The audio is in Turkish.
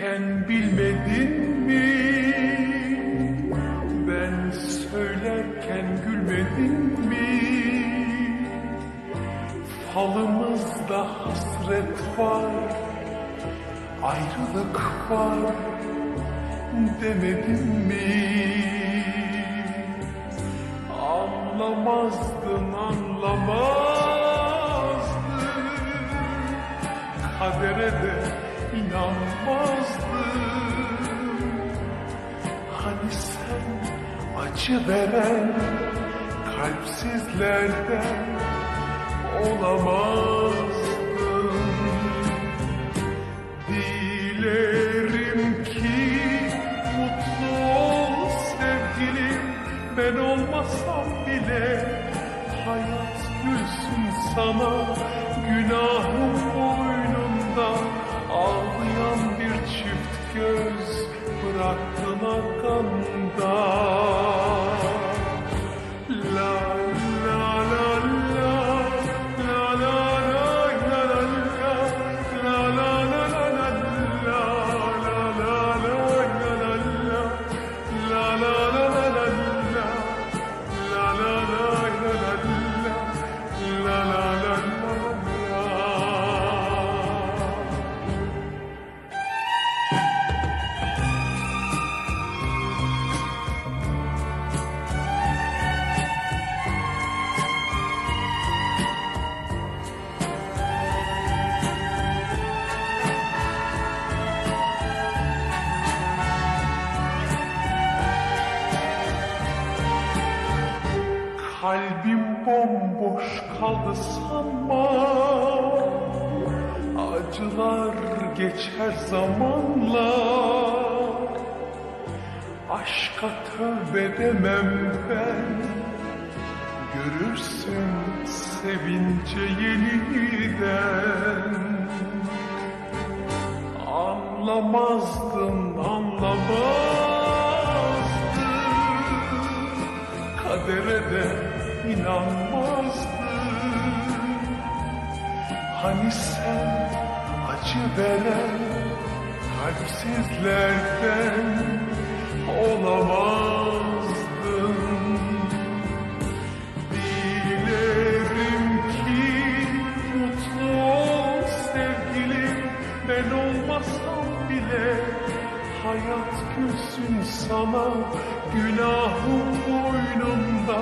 Sen bilmedin mi? Ben söylerken gülmedin mi? Falımızda hasret var, ayrılık var demedin mi? Anlamazdın anlamazdın kadere de inanmazdın Hani sen acı veren kalpsizlerden olamazdın Dilerim ki mutlu ol sevgilim. Ben olmasam bile hayat gülsün sana. Günahım göz Bıraktın arkamda Kalbim bomboş kaldı sanma. Acılar geçer zamanla. Aşka tövbe demem ben. Görürsün sevince yeniden. Anlamazdın anlamazdın Kadere de inanmazdın Hani sen acı veren kalpsizlerden olamazdın hayat gülsün sana Günahım boynumda